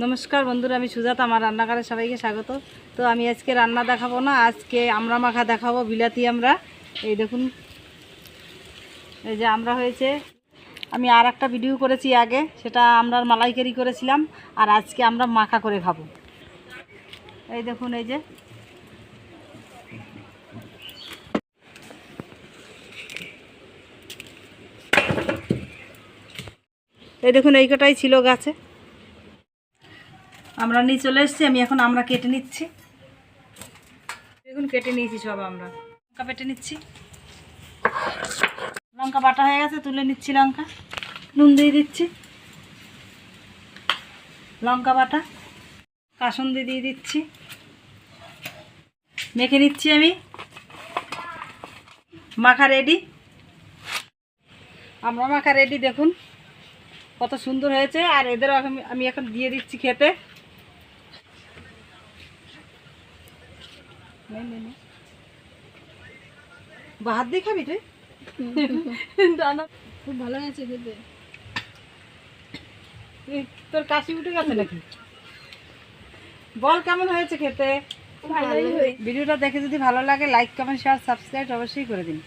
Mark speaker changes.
Speaker 1: নমস্কার বন্ধুরা, আমি সুজাতা, আমার রান্নাঘরে সবাইকে স্বাগত। তো আমি আজকে রান্না দেখাবো না, আজকে আমরা মাখা দেখাবো, বিলাতি আমরা। এই দেখুন, এই যে আমরা হয়েছে। আমি আর একটা ভিডিও করেছি আগে, সেটা আমরা মালাইকারি করেছিলাম, আর আজকে আমরা মাখা করে খাব। এই দেখুন, এই যে। এই দেখুন, এই কটাই ছিল গাছে। আমরা নিয়ে চলে এসেছি আমি এখন আমরা কেটে নিচ্ছি। দেখুন কেটে নিয়েছি সব আমরা। লঙ্কা পেটে নিচ্ছি। লঙ্কা বাটা হয়ে গেছে তুলে নিচ্ছি লঙ্কা। নুন দিয়ে দিচ্ছি। লঙ্কা বাটা কাসন্দি দিয়ে দিচ্ছি। মেখে নিচ্ছি আমি। মাখা রেডি। আমরা মাখা রেডি দেখুন। কত সুন্দর হয়েছে আর এদেরও এখন- আমি এখন দিয়ে দিচ্ছি খেতে নে, নে, নে। বা হাত দিয়ে খাবি তুই? দানা
Speaker 2: খুব ভালো হয়েছে খেতে।
Speaker 1: তোর কাশি উঠে গেছে নাকি? বল কেমন হয়েছে খেতে?
Speaker 2: ভালোই
Speaker 1: ভিডিওটা দেখে যদি ভালো লাগে লাইক কমেন্ট শেয়ার সাবস্ক্রাইব অবশ্যই করে দিন।